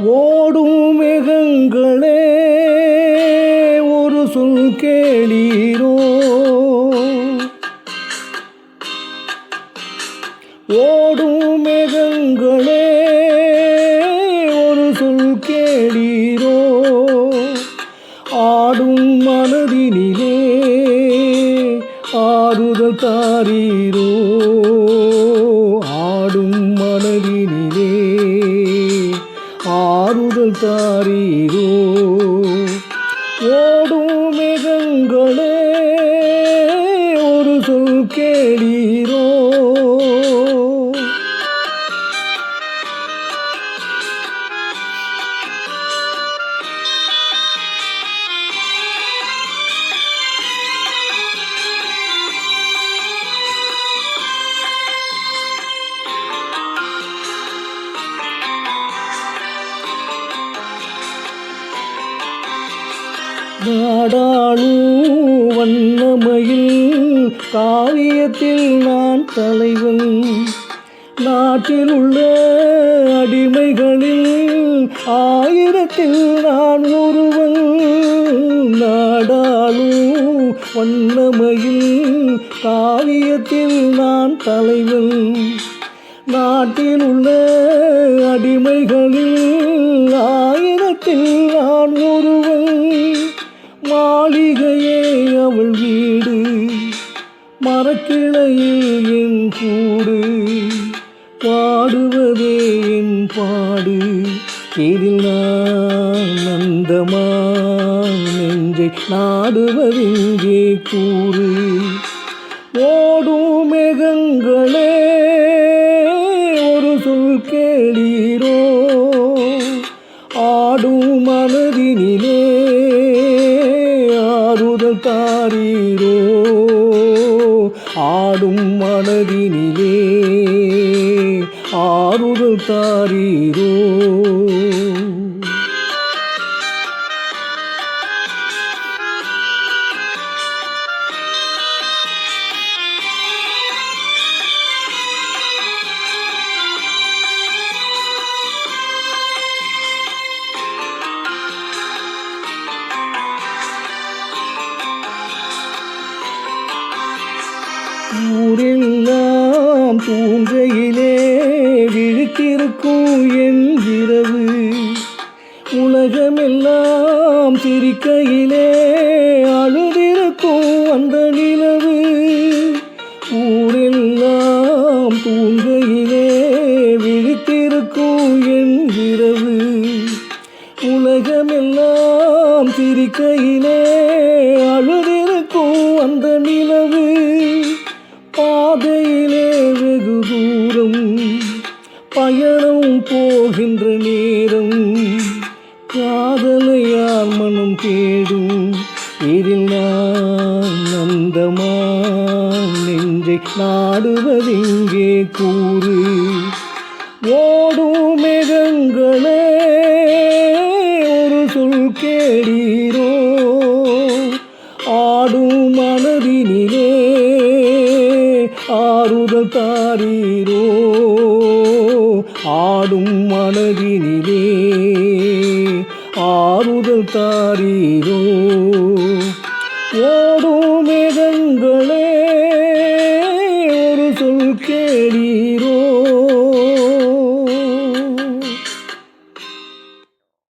ஓடும் மேகங்களே ஒரு சொல் கேளீரோ? ஓடும் மேகங்களே ஒரு சொல் கேளீரோ? ஆடும் மனதினிலே ஆறுதல் தாரீரோ? ஆடும் மனதினிலே ஆறுதல் தாரீரோ ஓடும் நாடாளும் வண்ணமயில் காவியத்தில் நான் தலைவன். நாட்டில் உள்ள அடிமைகளில் ஆயிரத்தில் நான் ஒருவன். நாடாளும் வண்ணமையில் காவியத்தில் நான் தலைவன். நாட்டில் உள்ள மரக்கிளையில் என் கூடு பாடுவதே என் பாடு. இதில் நான் நந்தமா நெஞ்சை நாடுவதெங்கே கூறு. ஓடும் மேகங்களே ஆடும் மனதினிலே. ஆறுதல் தாரீரோ. ஊரெல்லாம் பூஞ்சையிலே விழித்திருக்கும் என் இரவு. உலகமெல்லாம் சிரிக்கையிலே அழுதிருக்கும் அந்த நிலவு. ஊரெல்லாம் பூஞ்சையிலே விழித்திருக்கும் என் இரவு. உலகமெல்லாம் சிரிக்கையிலே பயணம் போகின்ற நேரம் காதலையார் மனம் தேடும் இதில் நான் நந்தமா நெஞ்சை நாடுவதெங்கே கூறு? ஓடும் மேகங்களே ஒரு சொல் கேடீரோ? ஆடும் மனதினிலே ஆறுதல் தாரீரோ? ஆடும் மனதினிலே ஆறுதல் தாரீரோ. ஓ